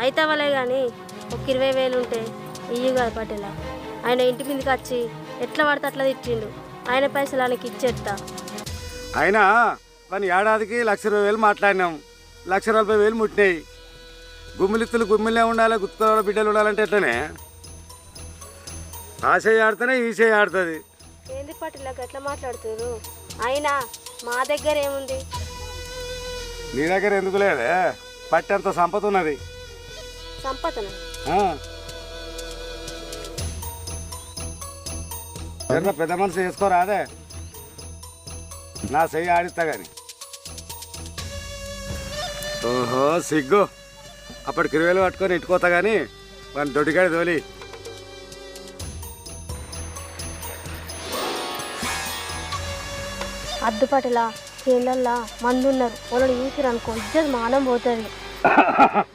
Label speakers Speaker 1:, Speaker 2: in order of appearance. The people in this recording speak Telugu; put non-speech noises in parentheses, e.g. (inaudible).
Speaker 1: అయితవలే కానీ ఒక ఇరవై వేలు ఉంటే ఇయ్యి కాదు పటేలా. ఆయన ఇంటి మీదకి వచ్చి ఎట్లా పడితే అట్లా తిట్టిండు. ఆయన పైసలు ఆయనకి ఇచ్చేస్తా
Speaker 2: అయినా మన ఏడాదికి లక్ష ఇరవై వేలు మాట్లాడినాం. లక్ష నలభై వేలు ముట్టినాయి. గుమ్మిలిత్తులు గుమ్మిలే ఉండాలి గుత్తుల బిడ్డలు ఉండాలంటే ఎట్లనే? ఆ చేయి ఆడితేనే ఈ చేయి ఆడుతుంది
Speaker 1: ఏంది పటేలాకి ఎట్లా మాట్లాడుతున్నారు అయినా మా దగ్గర ఏముంది?
Speaker 2: నీ దగ్గర ఎందుకు లేదే? పట్టంత సంపద ఉన్నది.
Speaker 1: సంపదన
Speaker 2: పెద్ద మనసు చేసుకోరా అదే. నా చెయ్యి ఆడిస్తా కానీ ఓహో సిగ్గు. అప్పటికి ఇరవై వేలు పట్టుకొని ఇట్టుకోతా కానీ వాడిని దొడ్డికాడి తోలి.
Speaker 1: అద్దు పటేలా చేళ్ళల్లా మంది ఉన్నారు వాళ్ళని చూసిరు అనుకో ఇజ్జత్ మానం పోతుంది. (laughs)